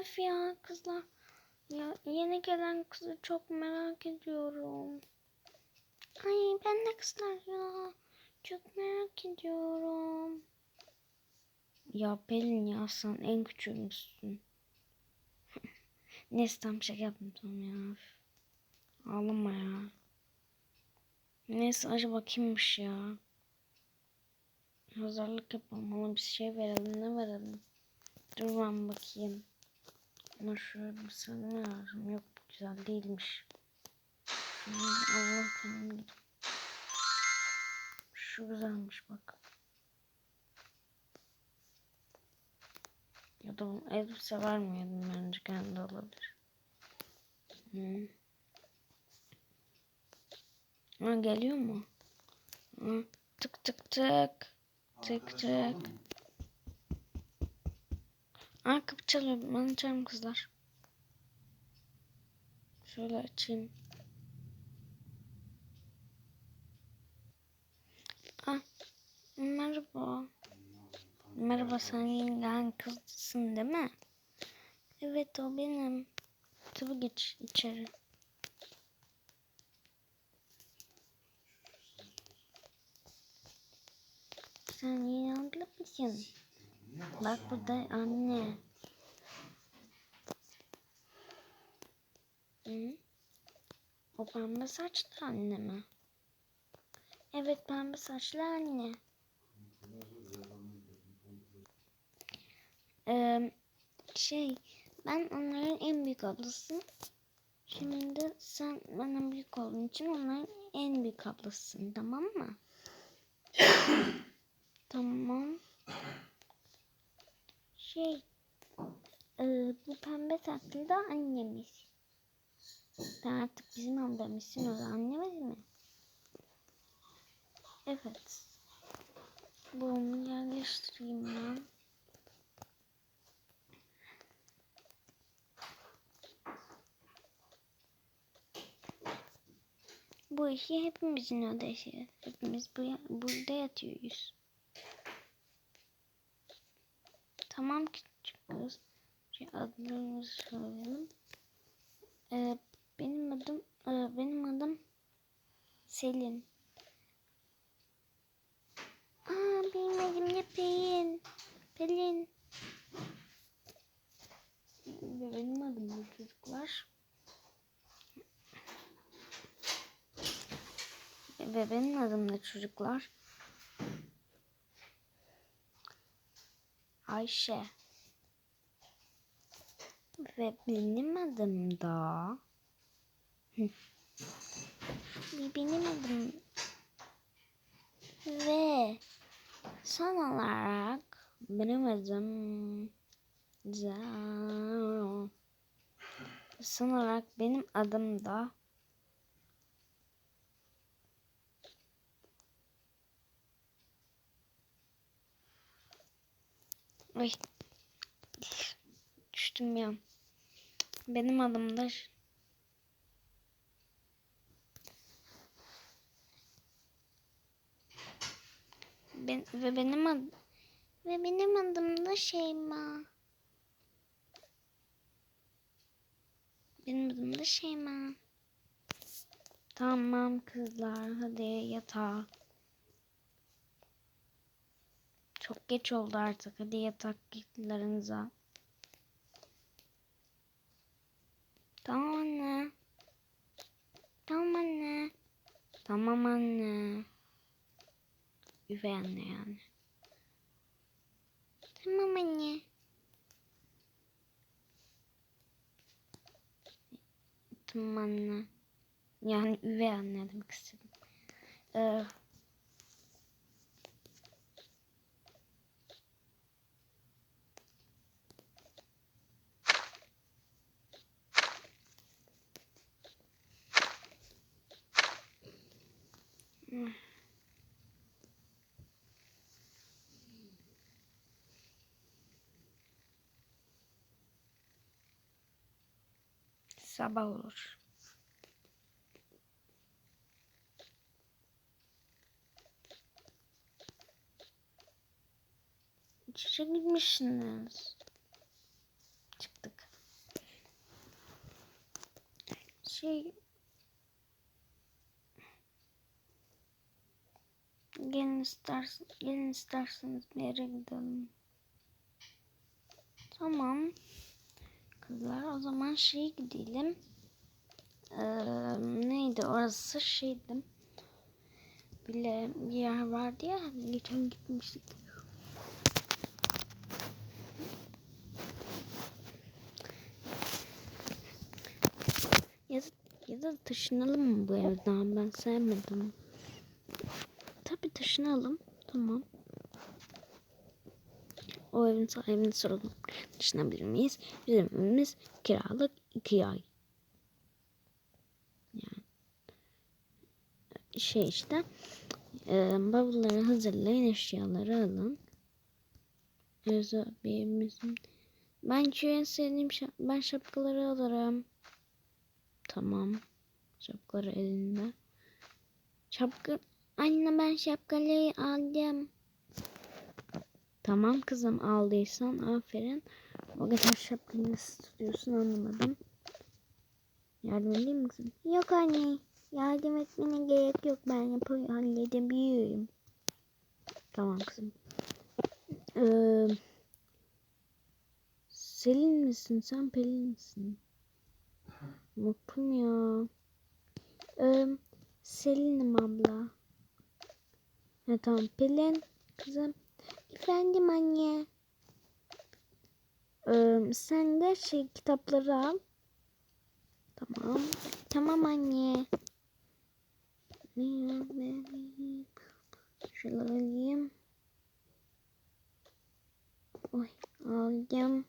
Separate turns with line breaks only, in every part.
Öf ya kızlar. Ya yeni gelen kızı çok merak ediyorum. Ay ben de kızlar ya. Çok merak ediyorum. Ya Pelin ya sen en küçüğümüzsün. Neyse tam yaptım tamam ya. Ağlama ya. Neyse acaba kimmiş ya? Hazırlık yapalım. Ona bir şey verelim. Ne verelim? Dur ben bakayım. Ama şöyle bir sarı lazım. Yok bu güzel değilmiş. Allah kendim Şu güzelmiş bak. Ya da elbise vermiyordum bence kendi olabilir. Hı. Ha geliyor mu? Hı. Tık tık tık. Tık tık. Aa kapı çalıyor. Ben açarım kızlar. Şöyle açayım. Ah, merhaba. Merhaba sen yengen kızsın değil mi? Evet o benim. Tabii geç içeri. Sen abla mısın? Bak burada anne. Hı? O pembe saçlı anne mi? Evet pembe saçlı anne. Ee, şey ben onların en büyük ablasıyım. Şimdi sen bana büyük olduğun için onların en büyük ablasısın tamam mı? tamam. Şey e, bu pembe saçlı da annemiz. Ben artık bizim ablamızsın o annemiz mi? Evet. Bunu yerleştireyim ben. Bu işi hepimizin odası. Hepimiz bu, burada yatıyoruz. Tamam küçük kız. Adlarımızı söyleyelim. Ee, benim adım e, benim adım Selin. Aa benim adım ne Pelin. Pelin. Benim adım bu çocuklar. Ve benim adım da çocuklar. Ayşe. Ve benim adım da benim adım ve son olarak benim da son olarak benim adım da Ay. Düştüm ya. Benim adım da ben, ve benim ad ve benim adım da Şeyma. Benim adım da Şeyma. Tamam kızlar hadi yatağa. Çok geç oldu artık. Hadi yataklarınıza. Tamam anne. Tamam anne. Tamam anne. Üvey anne yani. Tamam anne. Tamam anne. Yani üvey anne demek istedim. Ee, sabah olur. Çiçe gitmişsiniz. Çıktık. Şey... Gelin istersen, gelin isterseniz bir yere gidelim. Tamam. Kızlar o zaman şey gidelim. Ee, neydi orası şeydi. Bile bir yer vardı ya hani geçen gitmiştik. Ya da, ya da taşınalım mı bu evden? Ben sevmedim. Tabii taşınalım. Tamam. O evin sahibini soralım. Taşınabilir miyiz? Bizim evimiz kiralık iki ay. Yani şey işte e, bavulları hazırlayın eşyaları alın. Özel bir evimizin. Ben en sevdiğim şap ben şapkaları alırım. Tamam. Şapkaları elinde. Şapka Anne ben şapkaları aldım. Tamam kızım aldıysan aferin. O kadar şapkayı nasıl tutuyorsun anlamadım. Yardım edeyim mi kızım? Yok anne. Yardım etmene gerek yok. Ben yapayım halledebiliyorum. Tamam kızım. Ee, Selin misin sen Pelin misin? Unuttum ya. Ee, Selin'im abla. Ha, tamam Pelin kızım. Efendim anne. Ee, sen de şey kitapları al. Tamam. Tamam anne. Şuraları alayım. Oy aldım.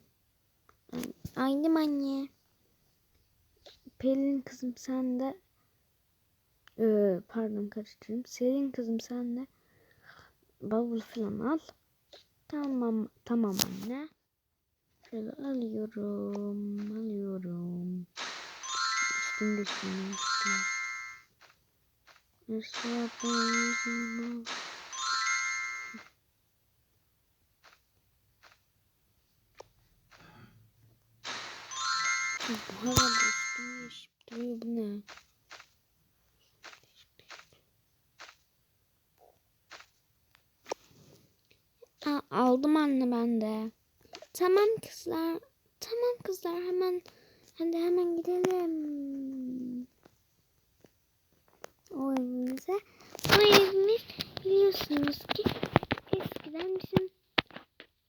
Aldım anne. Pelin kızım sen de ee, pardon karıştırayım. Selin kızım sen de bavul falan al. Tamam tamam anne. Şöyle alıyorum. Alıyorum. Üstüm düşmüyor. Üstüm. Bu arada üstüm yaşıp duruyor bu ne? Aldım anne ben de. Tamam kızlar. Tamam kızlar hemen hadi hemen gidelim. O evimize. O evimiz biliyorsunuz ki eskiden bizim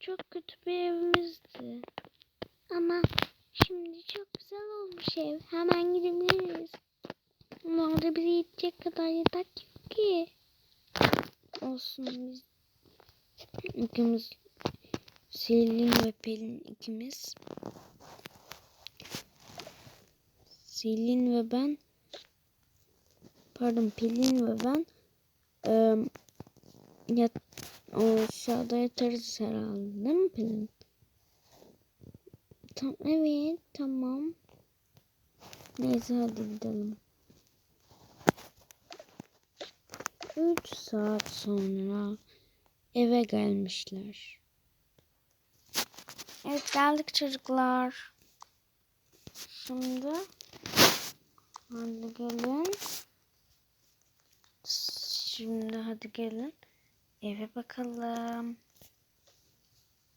çok kötü bir evimizdi. Ama şimdi çok güzel olmuş ev. Hemen gidebiliriz. Ama orada bizi yiyecek kadar yatak yok ki. Olsun biz ikimiz Selin ve Pelin ikimiz Selin ve ben pardon Pelin ve ben e, yat, o aşağıda yatarız herhalde değil mi Pelin? Tam, evet tamam. Neyse hadi gidelim. 3 saat sonra eve gelmişler. Evet geldik çocuklar. Şimdi hadi gelin. Şimdi hadi gelin. Eve bakalım.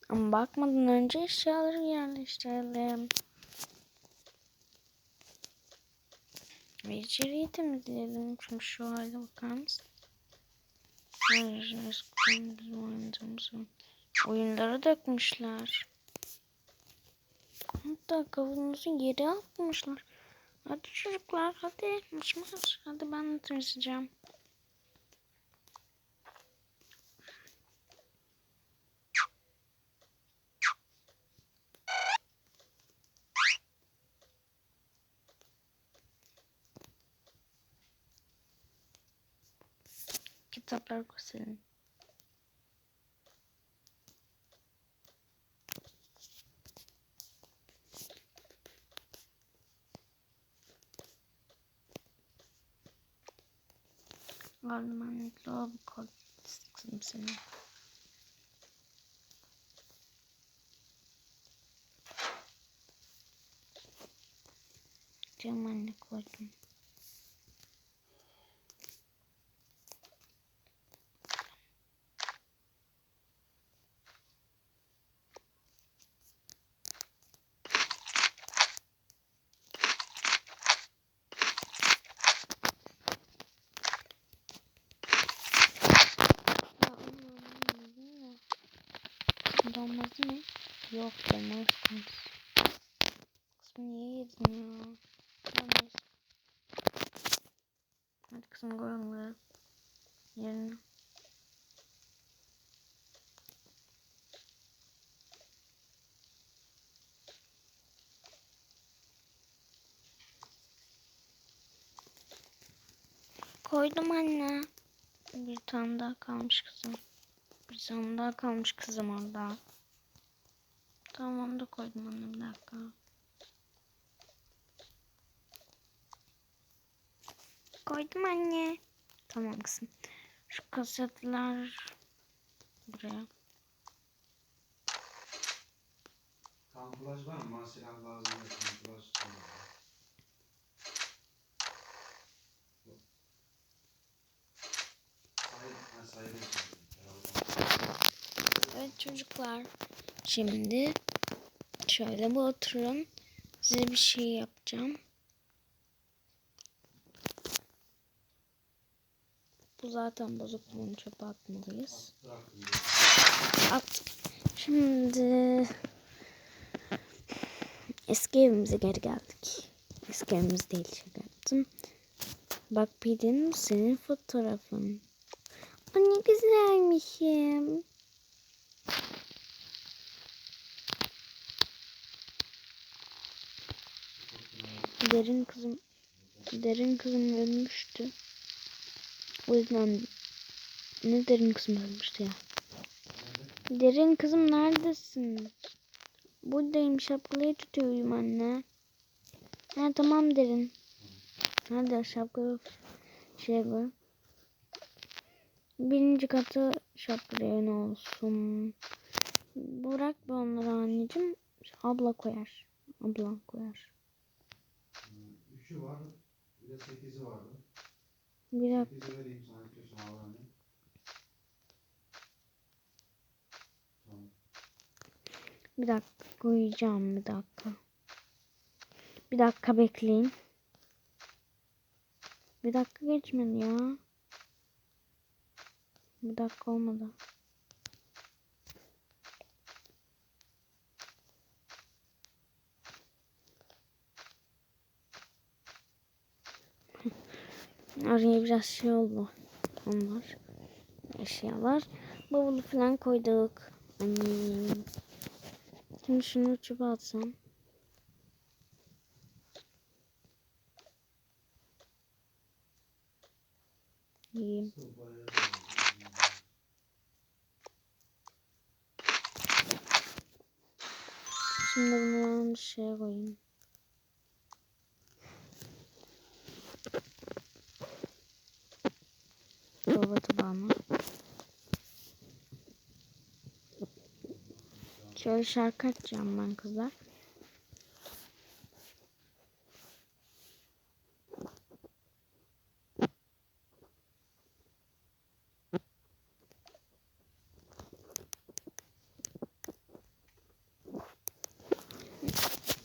Ama bakmadan önce eşyaları yerleştirelim. Ve içeriği temizleyelim. Şimdi şu hale bakar mısın? Oyunları dökmüşler. Hatta kavanozu yere atmışlar. Hadi çocuklar hadi maç Hadi ben de temizleyeceğim. Kitaplar gösterin. Ormanlıklı ol kod sıktım seni. Canım anne koydum. Ya Allah'ım, bu ne? Donmaz mı? Yok donmaz kız. Kızım niye yedin ya? Donmaz. Hadi kızım buraya. Yerine. Koydum anne. Bir tane daha kalmış kızım. Bir tane daha kalmış kızım orada. Tamam da koydum anne bir dakika. Koydum anne. Tamam kızım. Şu kasetler buraya.
Kamuflaj var mı? Silah lazım sayın
Evet çocuklar. Şimdi şöyle bir oturun. Size bir şey yapacağım. Bu zaten bozuk bunu çöpe atmalıyız. Attık. Şimdi eski evimize geri geldik. Eski evimiz değil şaka. Bak Pidin senin fotoğrafın. Aa, ne güzelmişim. Derin kızım derin kızım ölmüştü. O yüzden ne derin kızım ölmüştü ya. Derin kızım neredesin? Buradayım şapkayı tutuyorum anne. Ha tamam derin. Hadi şapkayı şey koy. Birinci katı şapkaya ne olsun. Bırak bir onları anneciğim. Abla koyar. Abla koyar.
Üçü var. Bir de sekizi vardı.
Bir dakika. Bir dakika koyacağım bir dakika. Bir dakika bekleyin. Bir dakika geçmedi ya. Bir dakika olmadı. Araya biraz şey oldu. Onlar. Eşyalar. Bavulu falan koyduk. Annem. Şimdi şunu çöpe atsam. İyiyim. Şimdi bunu bir şeye koyayım. Şöyle şarkı açacağım ben kızlar.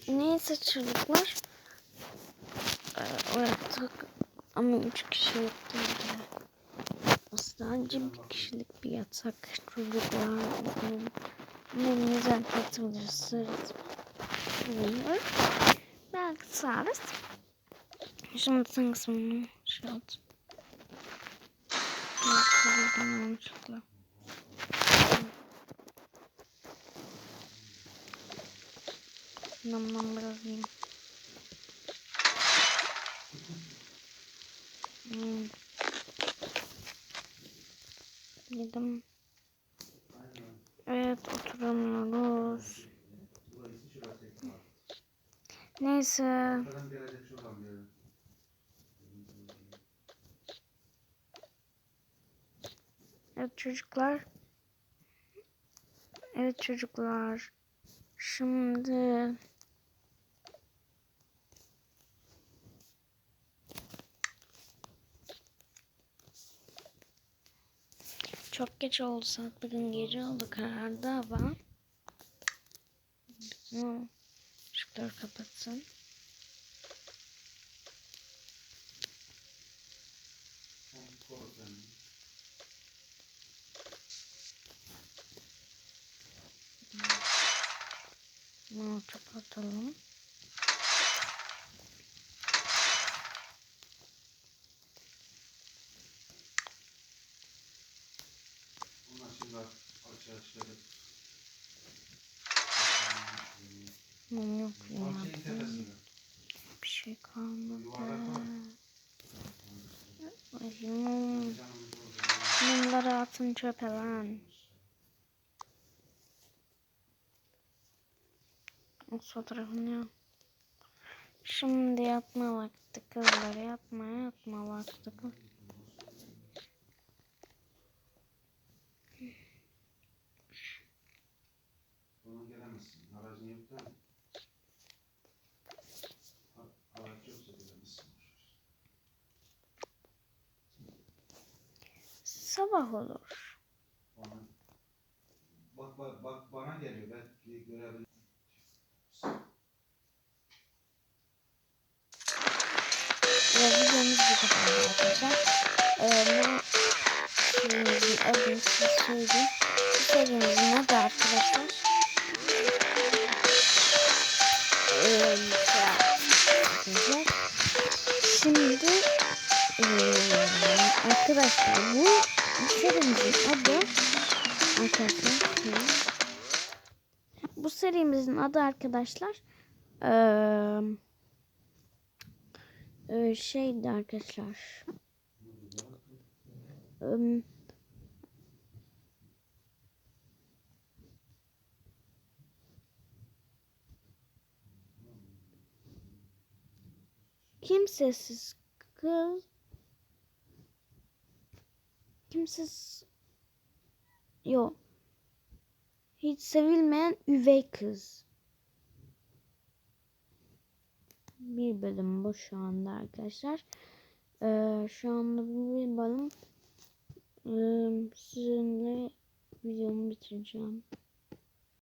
Neyse çocuklar. Ee, ama üç kişi yatıyor. Sadece bir kişilik bir yatak çocuklar. Benim, benim nezaket hocası uyuyor. Belki sağırız. Şimdi sen kısmını şey oldu. Yok, çocuklar yanlışlıkla. Nam nam biraz yiyeyim. Hmm.
burası.
Evet çocuklar. Evet çocuklar. Şimdi Çok geç oldu saat bugün gece oldu karardı hava. Işıkları kapatsın. Bunu kapatalım.
Bunlar şimdi açığa çıkarıp
Mum yok ya. Bir şey kalmadı. Mumları atın çöpe lan. Fotoğrafını ya. Şimdi yatma vakti kızlar yatma yatma vakti. Sabah olur.
Bana, bak, bak, bak bana geliyor. Belki görebilirim.
Videomuz bu kadar arkadaşlar. Ee, serimizin adını size söyleyeyim. Bu serimizin adı arkadaşlar. Ee. Şimdi ee, arkadaşlar bu, serimizin adı arkadaşlar bu serimizin adı arkadaşlar eee ee, şeydi arkadaşlar. Im, Kimsesiz kız. Kimsesiz yok. Hiç sevilmeyen üvey kız bir bölüm bu şu anda arkadaşlar. Ee, şu anda bu bir bölüm. Ee, sizinle videomu bitireceğim